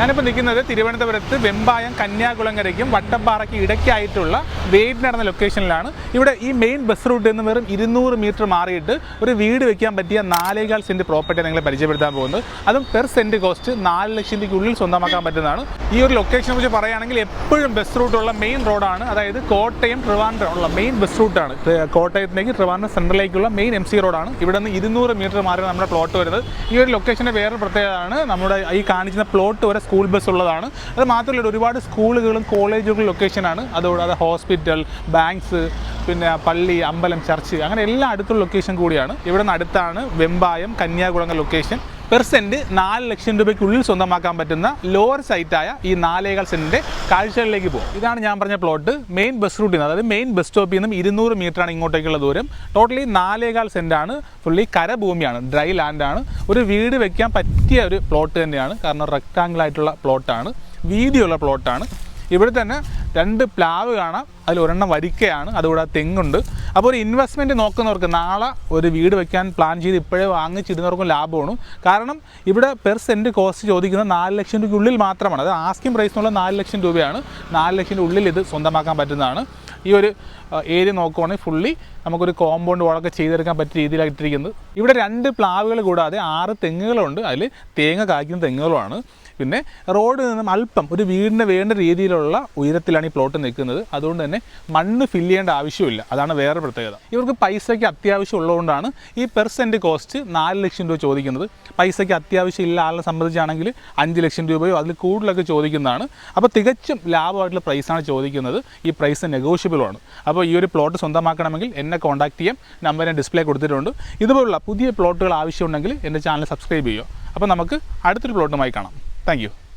ഞാനിപ്പോൾ നിൽക്കുന്നത് തിരുവനന്തപുരത്ത് വെമ്പായം കന്യാകുളങ്ങരയ്ക്കും വട്ടപ്പാറയ്ക്ക് ഇടയ്ക്കായിട്ടുള്ള വെയിറ്റ് നടന്ന ലൊക്കേഷനിലാണ് ഇവിടെ ഈ മെയിൻ ബസ് റൂട്ട് നിന്ന് വെറും ഇരുന്നൂറ് മീറ്റർ മാറിയിട്ട് ഒരു വീട് വെക്കാൻ പറ്റിയ നാലേകാൽ സെന്റ് പ്രോപ്പർട്ടി നിങ്ങളെ പരിചയപ്പെടുത്താൻ പോകുന്നത്. അതും പെർ സെന്റ് കോസ്റ്റ് നാല് ലക്ഷം രൂപയ്ക്കുള്ളിൽ സ്വന്തമാക്കാൻ പറ്റുന്നതാണ്. ഈ ഒരു ലൊക്കേഷനെ കുറിച്ച് പറയുകയാണെങ്കിൽ എപ്പോഴും ബസ് റൂട്ടുള്ള മെയിൻ റോഡാണ് അതായത് കോട്ടയം ട്രിവാൻഡ്രം ഉള്ള മെയിൻ ബസ് റൂട്ടാണ് കോട്ടയത്തിലേക്ക് ട്രിവാൻഡ്രം സെൻട്രലിലേക്കുള്ള മെയിൻ എം സി റോഡാണ് ഇവിടെ നിന്ന് ഇരുന്നൂറ് മീറ്റർ മാറി നമ്മുടെ പ്ലോട്ട് വരുന്നത്. ഈ ഒരു ലൊക്കേഷന്റെ വേറെ പ്രത്യേകതയാണ് നമ്മുടെ ഈ കാണിക്കുന്ന പ്ലോട്ട് വരെ സ്കൂൾ ബസ് ഉള്ളതാണ്. അത് മാത്രമല്ല ഒരുപാട് സ്കൂളുകളും കോളേജുകളും ലൊക്കേഷനാണ് അതുകൂടാതെ ഹോസ്പിറ്റൽ ബാങ്ക്സ് പിന്നെ പള്ളി അമ്പലം ചർച്ച് അങ്ങനെ എല്ലാ അടുത്തുള്ള ലൊക്കേഷൻ കൂടിയാണ്. ഇവിടെ നിന്ന് അടുത്താണ് Vembayam Kanyakulangara location per cent നാല് ലക്ഷം രൂപയ്ക്കുള്ളിൽ സ്വന്തമാക്കാൻ പറ്റുന്ന ലോവർ സൈറ്റായ ഈ നാലേകാൽ സെന്റിന്റെ കാഴ്ചകളിലേക്ക് പോകും. ഇതാണ് ഞാൻ പറഞ്ഞ പ്ലോട്ട് മെയിൻ ബസ് റൂട്ടിൽ നിന്ന് അതായത് മെയിൻ ബസ് സ്റ്റോപ്പിൽ നിന്നും ഇരുന്നൂറ് മീറ്ററാണ് ഇങ്ങോട്ടേക്കുള്ള ദൂരം. ടോട്ടലി നാലേകാൽ സെന്റാണ് ഫുള്ളി കരഭൂമിയാണ് ഡ്രൈ ലാൻഡാണ് ഒരു വീട് വെക്കാൻ പറ്റിയ ഒരു പ്ലോട്ട് തന്നെയാണ്. കാരണം റെക്റ്റാങ്കിൾ ആയിട്ടുള്ള പ്ലോട്ടാണ് വീതിയുള്ള പ്ലോട്ടാണ് ഇവിടെ തന്നെ രണ്ട് പ്ലാവ് കാണാം. അതിൽ ഒരെണ്ണം വരിക്കയാണ്. അതുകൂടാതെ തെങ്ങുണ്ട്. അപ്പോൾ ഒരു ഇൻവെസ്റ്റ്മെന്റ് നോക്കുന്നവർക്ക് നാളെ ഒരു വീട് വെക്കാൻ പ്ലാൻ ചെയ്ത് ഇപ്പോഴേ വാങ്ങിച്ചിരുന്നവർക്കും ലാഭമാണ്. കാരണം ഇവിടെ പെർ സെന്റ് കോസ്റ്റ് ചോദിക്കുന്നത് നാല് ലക്ഷം രൂപയ്ക്കുള്ളിൽ മാത്രമാണ്. അത് ആസ്കിംഗ് പ്രൈസ് എന്നുള്ള നാല് ലക്ഷം രൂപയാണ്. നാല് ലക്ഷം ഉള്ളിൽ ഇത് സ്വന്തമാക്കാൻ പറ്റുന്നതാണ്. ഈ ഒരു ഏരിയ നോക്കുവാണെങ്കിൽ ഫുള്ളി നമുക്കൊരു കോമ്പൗണ്ട് വളമൊക്കെ ചെയ്തെടുക്കാൻ പറ്റിയ രീതിയിലായിട്ടിരിക്കുന്നത് ഇവിടെ രണ്ട് പ്ലാവുകൾ കൂടാതെ ആറ് തെങ്ങുകളുണ്ട്. അതിൽ തേങ്ങ കായ്ക്കുന്ന തെങ്ങുകളുമാണ്. പിന്നെ റോഡിൽ നിന്നും അല്പം ഒരു വീടിന് വേണ്ട രീതിയിലുള്ള ഉയരത്തിലാണ് ഈ പ്ലോട്ട് നിൽക്കുന്നത്. അതുകൊണ്ട് തന്നെ മണ്ണ് ഫില്ല് ചെയ്യേണ്ട ആവശ്യമില്ല. അതാണ് വേറെ പ്രത്യേകത. ഇവർക്ക് പൈസയ്ക്ക് അത്യാവശ്യം ഉള്ളതുകൊണ്ടാണ് ഈ പെർ സെന്റ് കോസ്റ്റ് നാല് ലക്ഷം രൂപ ചോദിക്കുന്നത്. പൈസയ്ക്ക് അത്യാവശ്യം ഇല്ല ആളെ സംബന്ധിച്ചാണെങ്കിൽ അഞ്ച് ലക്ഷം രൂപയോ അതിൽ കൂടുതലൊക്കെ ചോദിക്കുന്നതാണ്. അപ്പോൾ തികച്ചും ലാഭമായിട്ടുള്ള പ്രൈസാണ് ചോദിക്കുന്നത്. ഈ പ്രൈസ് നെഗോഷ്യബിൾ ആണ്. അപ്പോൾ ഈ ഒരു പ്ലോട്ട് സ്വന്തമാക്കണമെങ്കിൽ എന്നെ കോൺടാക്ട് ചെയ്യാം. നമ്പർ ഞാൻ ഡിസ്പ്ലേ കൊടുത്തിട്ടുണ്ട്. ഇതുപോലുള്ള പുതിയ പ്ലോട്ടുകൾ ആവശ്യമുണ്ടെങ്കിൽ എന്റെ ചാനൽ സബ്സ്ക്രൈബ് ചെയ്യുക. അപ്പോൾ നമുക്ക് അടുത്തൊരു പ്ലോട്ടുമായി കാണാം. താങ്ക്